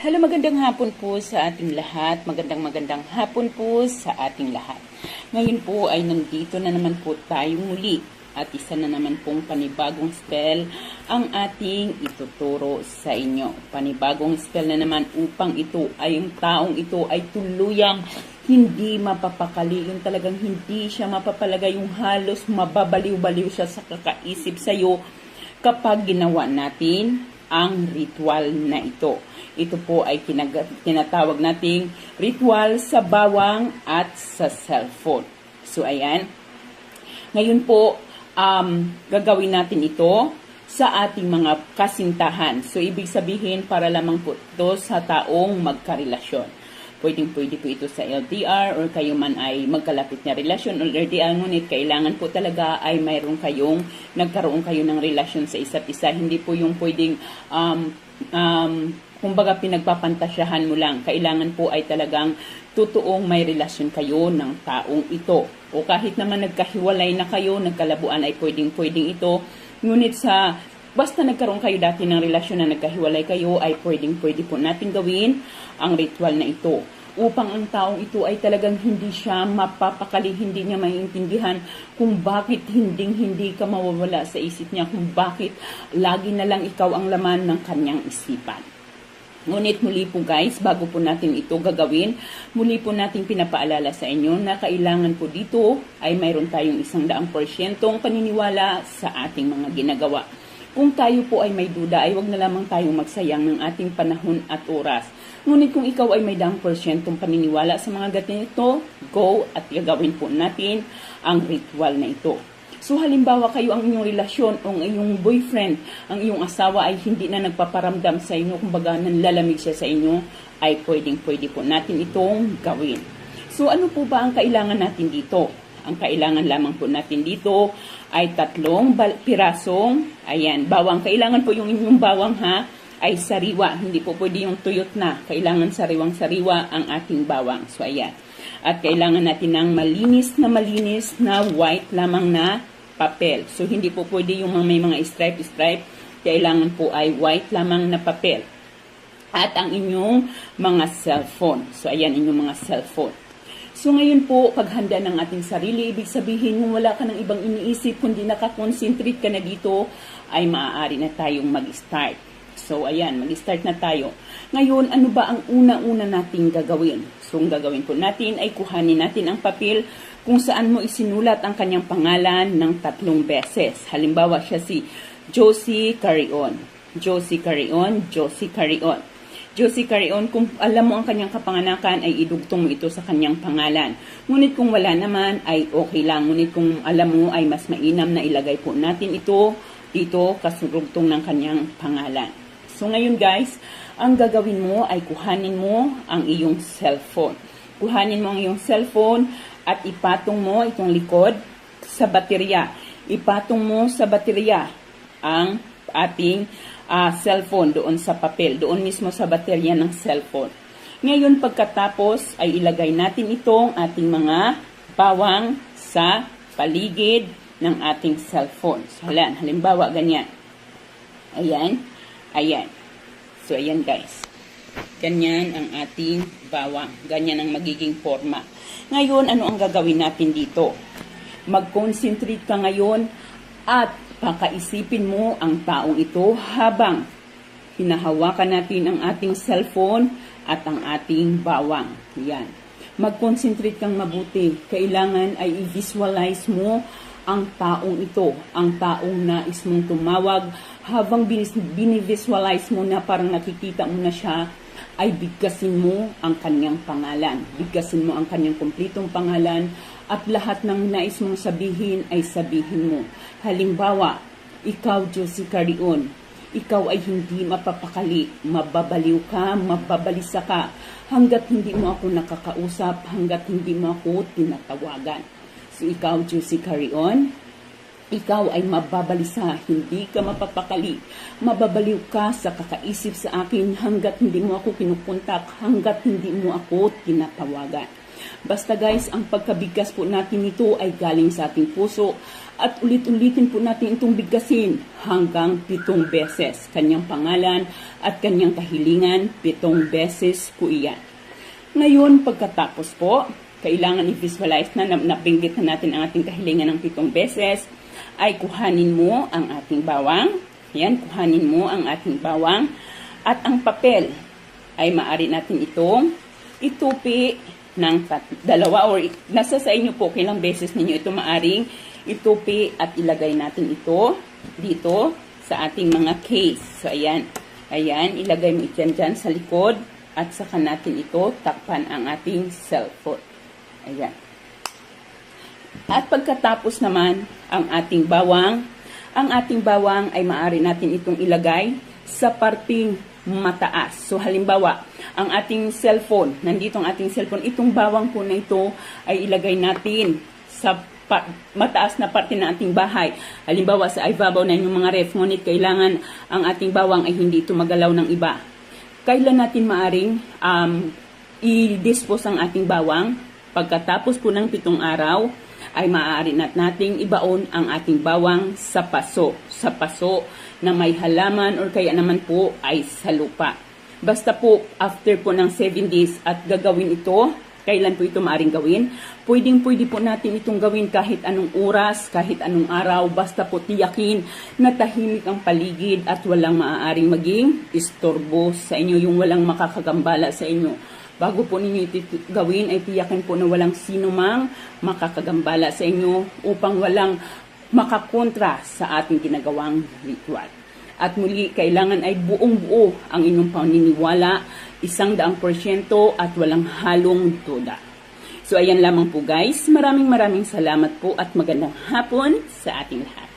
Hello, magandang hapon po sa ating lahat. Magandang magandang hapon po sa ating lahat. Ngayon po ay nandito na naman po tayo muli at isa na naman pong panibagong spell ang ating ituturo sa inyo. Panibagong spell na naman upang ito ay yung taong ito ay tuluyang hindi mapapakali, yung talagang hindi siya mapapalagay, yung halos mababaliw-baliw siya sa kakaisip sa iyo kapag ginawa natin ang ritual na ito. Ito po ay tinatawag nating ritual sa bawang at sa cellphone. So, ayan. Ngayon po, um, gagawin natin ito sa ating mga kasintahan. So, ibig sabihin, para lamang po ito sa taong magkarelasyon. Pwedeng pwede po ito sa LDR or kayo man ay magkalapit na relasyon or LDR ngunit kailangan po talaga ay mayroon kayong nagkaroon kayo ng relasyon sa isa't isa. Hindi po yung pwedeng um, um, kumbaga pinagpapantasyahan mo lang. Kailangan po ay talagang totoong may relasyon kayo ng taong ito. O kahit naman nagkahiwalay na kayo, nagkalabuan ay pwedeng pwedeng ito. Ngunit sa Basta nagkaroon kayo dati ng relasyon na nagkahiwalay kayo, ay pwedeng pwede po natin gawin ang ritual na ito. Upang ang taong ito ay talagang hindi siya mapapakali, hindi niya maiintindihan kung bakit hinding hindi ka mawawala sa isip niya, kung bakit lagi na lang ikaw ang laman ng kanyang isipan. Ngunit muli po guys, bago po natin ito gagawin, muli po natin pinapaalala sa inyo na kailangan po dito ay mayroon tayong isang daang porsyentong paniniwala sa ating mga ginagawa. Kung tayo po ay may duda, ay wag na lamang tayong magsayang ng ating panahon at oras. Ngunit kung ikaw ay may daang porsyentong paniniwala sa mga ganito, go at gagawin po natin ang ritual na ito. So halimbawa kayo ang inyong relasyon o ang inyong boyfriend, ang iyong asawa ay hindi na nagpaparamdam sa inyo, kumbaga nanlalamig siya sa inyo, ay pwedeng pwede po natin itong gawin. So ano po ba ang kailangan natin dito? Ang kailangan lamang po natin dito ay tatlong pirasong, ayan, bawang. Kailangan po yung inyong bawang ha, ay sariwa. Hindi po pwede yung tuyot na. Kailangan sariwang-sariwa ang ating bawang. So, ayan. At kailangan natin ng malinis na malinis na white lamang na papel. So, hindi po pwede yung may mga stripe-stripe. Kailangan po ay white lamang na papel. At ang inyong mga cellphone. So, ayan, inyong mga cellphone. So ngayon po, paghanda ng ating sarili, ibig sabihin kung wala ka ng ibang iniisip, kundi nakakonsentrate ka na dito, ay maaari na tayong mag-start. So ayan, mag-start na tayo. Ngayon, ano ba ang una-una nating gagawin? So ang gagawin po natin ay kuhanin natin ang papel kung saan mo isinulat ang kanyang pangalan ng tatlong beses. Halimbawa siya si Josie Carrion. Josie Carrion, Josie Carrion. Josie Carrion, kung alam mo ang kanyang kapanganakan, ay idugtong mo ito sa kanyang pangalan. Ngunit kung wala naman, ay okay lang. Ngunit kung alam mo, ay mas mainam na ilagay po natin ito dito kasurugtong ng kanyang pangalan. So ngayon guys, ang gagawin mo ay kuhanin mo ang iyong cellphone. Kuhanin mo ang iyong cellphone at ipatong mo itong likod sa baterya. Ipatong mo sa baterya ang ating uh, cellphone doon sa papel, doon mismo sa baterya ng cellphone. Ngayon pagkatapos ay ilagay natin itong ating mga bawang sa paligid ng ating cellphone. So, halan, halimbawa ganyan. Ayan, ayan. So, ayan guys. Ganyan ang ating bawang. Ganyan ang magiging forma. Ngayon, ano ang gagawin natin dito? Mag-concentrate ka ngayon at Pakaisipin mo ang taong ito habang hinahawakan natin ang ating cellphone at ang ating bawang. Yan. Mag-concentrate kang mabuti. Kailangan ay i-visualize mo ang taong ito, ang taong nais mong tumawag. Habang binivisualize mo na parang nakikita mo na siya, ay bigkasin mo ang kanyang pangalan. Bigkasin mo ang kanyang kumplitong pangalan at lahat ng nais mong sabihin ay sabihin mo. Halimbawa, ikaw, Josie Carion, ikaw ay hindi mapapakali, mababaliw ka, mababalisa ka, hanggat hindi mo ako nakakausap, hanggat hindi mo ako tinatawagan. So ikaw, Josie Carion, ikaw ay mababalisa, hindi ka mapapakali. Mababaliw ka sa kakaisip sa akin hanggat hindi mo ako kinukontak, hanggat hindi mo ako tinatawagan. Basta guys, ang pagkabigkas po natin nito ay galing sa ating puso at ulit-ulitin po natin itong bigkasin hanggang pitong beses. Kanyang pangalan at kanyang kahilingan, pitong beses po iyan. Ngayon, pagkatapos po, kailangan i-visualize na, na napinggit na natin ang ating kahilingan ng pitong beses, ay kuhanin mo ang ating bawang. Yan, kuhanin mo ang ating bawang. At ang papel ay maaari natin itong itupi ng tat- dalawa or nasa sa inyo po kailang beses ninyo ito maaring itupi at ilagay natin ito dito sa ating mga case. So, ayan. Ayan, ilagay mo ito dyan sa likod at saka natin ito takpan ang ating cellphone. Ayan. At pagkatapos naman ang ating bawang, ang ating bawang ay maaari natin itong ilagay sa parting mataas. So halimbawa, ang ating cellphone, nandito ang ating cellphone, itong bawang po na ito ay ilagay natin sa pa- mataas na parte ng ating bahay. Halimbawa sa ibabaw na inyong mga ref, ngunit kailangan ang ating bawang ay hindi ito magalaw ng iba. Kailan natin maaring um, i-dispose ang ating bawang? Pagkatapos po ng pitong araw, ay maaari nat nating ibaon ang ating bawang sa paso. Sa paso na may halaman or kaya naman po ay sa lupa. Basta po after po ng 7 days at gagawin ito, kailan po ito maaring gawin? Pwedeng pwede po natin itong gawin kahit anong oras, kahit anong araw, basta po tiyakin na tahimik ang paligid at walang maaaring maging istorbo sa inyo, yung walang makakagambala sa inyo. Bago po ninyo ito gawin ay tiyakin po na walang sino mang makakagambala sa inyo upang walang makakontra sa ating ginagawang ritual. At muli, kailangan ay buong buo ang inyong paniniwala, isang daang porsyento at walang halong tuda. So ayan lamang po guys, maraming maraming salamat po at magandang hapon sa ating lahat.